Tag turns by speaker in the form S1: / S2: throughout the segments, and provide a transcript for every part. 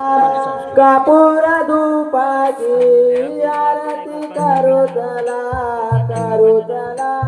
S1: कापूर दुपाची आरती करू चला करू चला.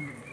S1: Mm-hmm.